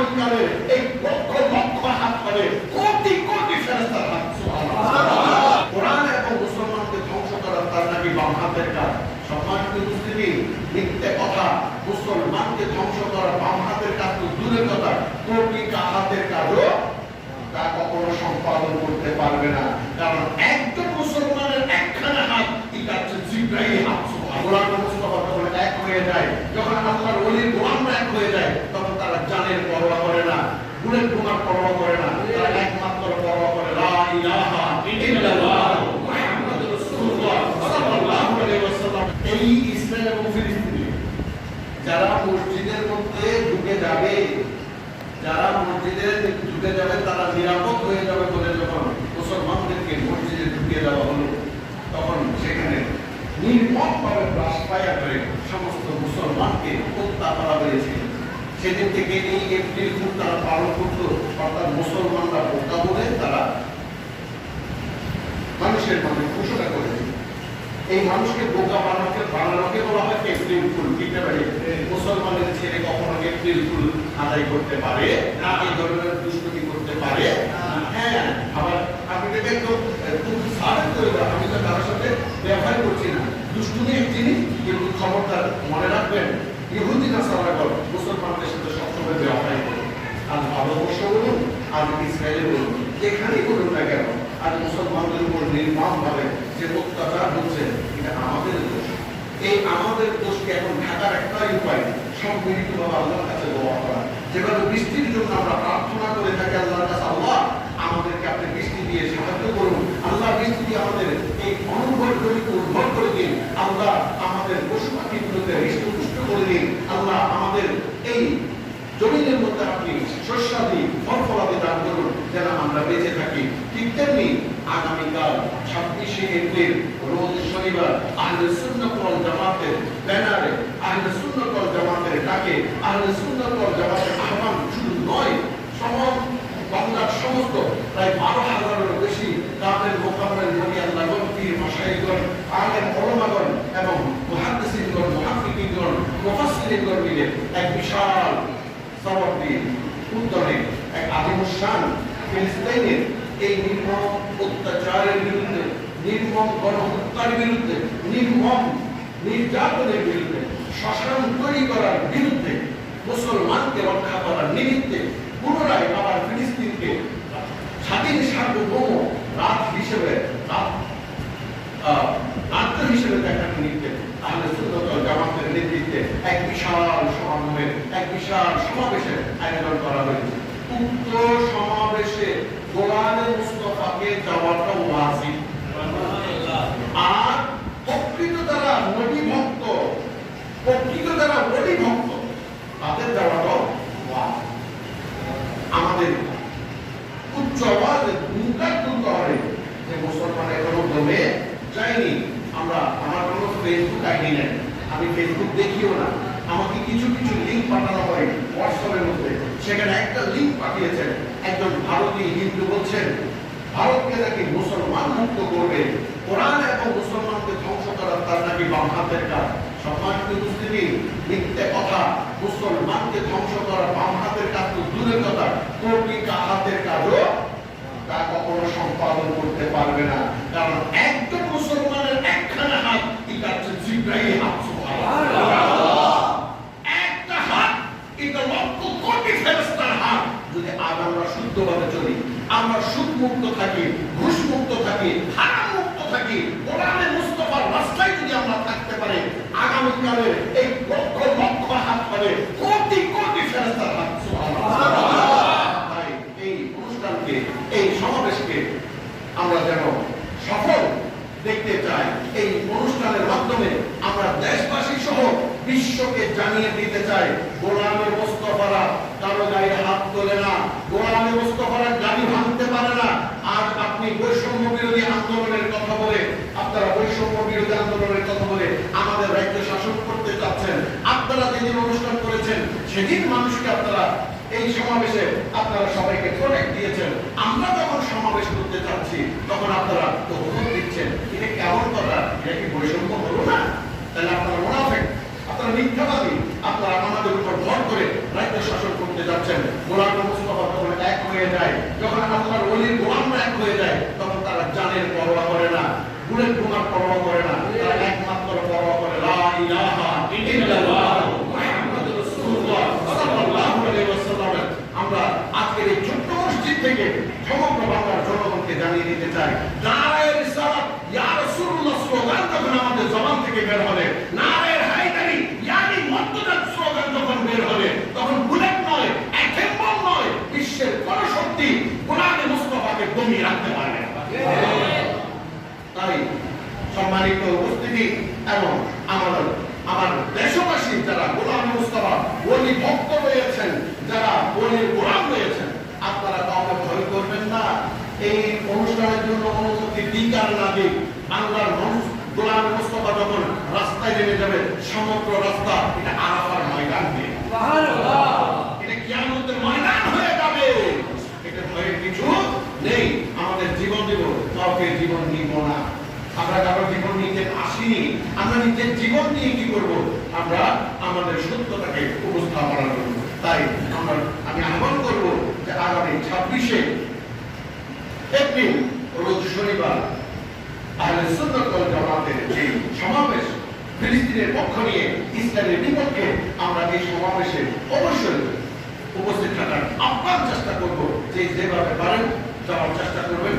আগামীকালের এই লক্ষ লক্ষ হাত হবে কোটি কোটি ফেরেস্তার হাত কোরআন এবং মুসলমানকে ধ্বংস করা তার নাকি বাম হাতের কাজ সম্মানিত উপস্থিতি মিথ্যে কথা, মুসলমানকে ধ্বংস করা বাম হাতের কাজ তো দূরের কথা। কোটি হাতের কাজও তা কখনো সম্পাদন করতে পারবে না। কারণ একজন মুসলমানের একখানা হাত এটা হচ্ছে জিব্রাইল হাত কোরআন মুস্তাফা এক হয়ে যায়, যখন আল্লাহর ওলির গোলামরা এক হয়ে যায় তখন তারা পরোয়া করে না, গুণের গুণার পরোয়া করে না, তারা একমাত্র পরোয়া করে। লা ইলাহা ইল্লাল্লাহ যারা মসজিদের মধ্যে ঢুকে যাবে, যারা মসজিদে ঢুকে যাবে, তারা নিরাপদ হয়ে যাবে বলে যখন মুসলমানদেরকে মসজিদে ঢুকিয়ে দেওয়া হলো, তখন সেখানে নির্মমভাবে ব্রাশ পায়া করে সমস্ত মুসলমানকে হত্যা করা হয়েছে। সেদিন থেকে এই এপ্রিল ফুল তারা পালন করতো অর্থাৎ মুসলমানরা বোকা বলে তারা মানুষের মধ্যে ঘোষণা করেছে এই মানুষকে বোকা বানানোকে বানানোকে বলা হয় এপ্রিল ফুল। কিনতে পারে মুসলমানের ছেলে কখনো এপ্রিল ফুল আদায় করতে পারে? না। এই ধরনের দুষ্কৃতি করতে পারে? হ্যাঁ আবার আপনি দেখেন তো খুব সাহায্য করে আমি তো কারোর সাথে ব্যবহার করছি না। দুষ্টুমি এক জিনিস কিন্তু খবরদার মনে রাখবেন ইহুদি না সারাগর মুসলমানদের সাথে সবসময় ব্যবহার করে আর ভারতবর্ষ বলুন, আর ইসরায়েল বলুন, যেখানেই বলুন না কেন, আর মুসলমানদের উপর নির্মম ভাবে যে অত্যাচার হচ্ছে, এটা আমাদের দোষ। এই আমাদের দোষকে এখন ঢাকার একটাই উপায় সম্মিলিত ভাবে আল্লাহর কাছে দোয়া করা। যেভাবে বৃষ্টির জন্য আমরা প্রার্থনা করে থাকি আল্লাহর কাছে, আল্লাহ, আমাদেরকে আপনি বৃষ্টি দিয়ে সাহায্য করুন আল্লাহ, বৃষ্টি দিয়ে আমাদের এই অনুভবগুলিকে উদ্ভব করে দিন আল্লাহ আমাদের পশু পাখিগুলোকে হৃষ্টপুষ্ট করে দিন আল্লাহ আমাদের এই জমিনের মধ্যে আপনি শস্যাদি ফল ফলাদি দান করুন যেন আমরা বেঁচে থাকি। ঠিক তেমনি আগামীকাল ছাব্বিশে এপ্রিল, রোজ শনিবার আহলে সুন্নাত ওয়াল জামাতের ব্যানারে, আহলে সুন্নাত ওয়াল জামাতের ডাকে, আহলে সুন্নাত ওয়াল জামাতের আহ্বান শুধু নয় সমস্ত বাংলার সমস্ত প্রায় বারো হাজারেরও বেশি গ্রামের মোকামের নবী আল্লাহগণ পীর মশাইগণ আলেম, ওলামাগণ এবং মুহাদ্দিসিনগণ, মুহাফিকিনগণ, মুফাসসিরিনগণ মিলে এক বিশাল সবক দিয়ে এক আদিমুসান ফিলিস্তিনের এই নির্মম অত্যাচারের বিরুদ্ধে, নির্মম গণহত্যার বিরুদ্ধে, নির্মম নির্যাতনের বিরুদ্ধে, শ্মশান তৈরি করার বিরুদ্ধে, মুসলমানকে রক্ষা করার নিমিত্তে পুনরায় আবার ফিলিস্তিনকে স্বাধীন সার্বভৌম রাত হিসেবে রাত রাজ্য হিসেবে দেখার নিমিত্তে তাহলে সুন্দর জামাতের নেতৃত্বে এক বিশাল সমাগমের এক বিশাল সমাবেশের আয়োজন করা হয়েছে। উক্ত সমাবেশে গোলামে মুস্তফাকে যাওয়াটা ওয়াজিব। আর প্রকৃত নবী ভক্ত প্রকৃত নবী ভক্ত তাদের আমাদের উচ্চ আওয়াজে যে মুসলমান এখনও যায়নি, আমরা আমার কোনো ফেসবুক আইডি নেই। আমি ফেসবুক দেখিও না। আমাকে কিছু কিছু লিঙ্ক পাঠানো হয় হোয়াটসঅ্যাপের মধ্যে। সেখানে একটা লিঙ্ক পাঠিয়েছেন একজন ভারতীয় হিন্দু বলছেন, ভারতকে নাকি মুসলমান মুক্ত করবে। কোরআন এবং মুসলমানকে ধ্বংস করা তার নাকি বাম হাতের কাজ সম্মানিত উপস্থিতি, মিথ্যে কথা, মুসলমানকে ধ্বংস করা বাম হাতের কাজ তো দূরের কথা। কোটি হাতের কাজও তা কখনো সম্পাদন করতে পারবে না। কারণ একজন মুসলমানের একখানা হাত হচ্ছে জিব্রাইল হাত। এই লক্ষ লক্ষ হাত অনুষ্ঠানকে, এই সমাবেশকে আমরা যেন সফল দেখতে চাই, এই অনুষ্ঠানের মাধ্যমে আমরা দেশবাসী সহ বিশ্বকে জানিয়ে দিতে চাই, গোলামে মোস্তফারা কারও গায়ে হাত তোলে না, গোলামে মোস্তফারা গাড়ি ভাঙতে পারে না। আজ আপনি বৈষম্য বিরোধী আন্দোলনের কথা বলে, আপনারা বৈষম্য বিরোধী আন্দোলনের কথা বলে আমাদের রাজ্য শাসন করতে চাচ্ছেন, আপনারা যেদিন অনুষ্ঠান করেছেন, সেদিন মানুষকে আপনারা এই সমাবেশে আপনারা সবাইকে প্রোটেক্ট দিয়েছেন। আমরা যখন সমাবেশ করতে চাচ্ছি তখন আপনারা তো দিচ্ছেন। এটা কেমন কথা? এটা কি বৈষম্য হলো না? তাহলে আপনারা মোনাফেক, আপনারা মিথ্যাবাদী, আপনারা আমাদের উপর ভর করে রাজ্য শাসন করতে যাচ্ছেন। গোলাম মুস্তফা তখন এক হয়ে যায়, যখন আপনার অলির গোলামরা এক হয়ে যায়, তখন তারা জানের পরোয়া করে না, গুণের গুণার পরোয়া করে না। তারা একমাত্র পরোয়া করে লা ইলাহা ইল্লাল্লাহ মুহাম্মাদুর রাসূলুল্লাহ সাল্লাল্লাহু আলাইহি ওয়াসাল্লাম আমরা আজকের এই ছোট্ট মসজিদ থেকে সমগ্র বাংলার জনগণকে জানিয়ে দিতে চাই নারায়ের রিসালাত ইয়া রাসূলুল্লাহ স্লোগান যখন আমাদের জবান থেকে বের হবে নারায়ের হায়দারি ইয়ানি মর্তজাত স্লোগান যখন বের হবে তখন বুলেট নয় একেম্বল নয় বিশ্বের কোন শক্তি গোলামে রাখতে পারবে না তাই সম্মানিত উপস্থিতি এবং আমার দেশবাসী যারা গোলাম মুস্তফা ওলি ভক্ত যারা ওলির গোলাম আপনারা কাউকে ভয় করবেন না এই অনুষ্ঠানের জন্য অনুমতি বাংলার মানুষ গোলাম মুস্তফা যখন রাস্তায় নেমে যাবে, সমগ্র রাস্তা এটা আরাফার ময়দান দিয়ে এটা কিয়ামতের ময়দান হয়ে যাবে এটা ভয়ের কিছু নেই আমাদের জীবন দেব কাউকে জীবন নিব না আমরা কারও জীবন নিতে আসিনি আমরা কি করব? আমরা আমাদের সত্যতাকে উপস্থাপনা করব তাই আমরা, আমি আহ্বান করব যে আগামী ছাব্বিশে এপ্রিল, রোজ শনিবার, আহলে ওয়াল জামাতের যে সমাবেশ, ফিলিস্তিনের পক্ষ নিয়ে ইসরায়েলের বিপক্ষে আমরা এই সমাবেশে অবশ্যই উপস্থিত থাকার আপ্রাণ চেষ্টা করব। যে যেভাবে পারেন, যাওয়ার চেষ্টা করবেন।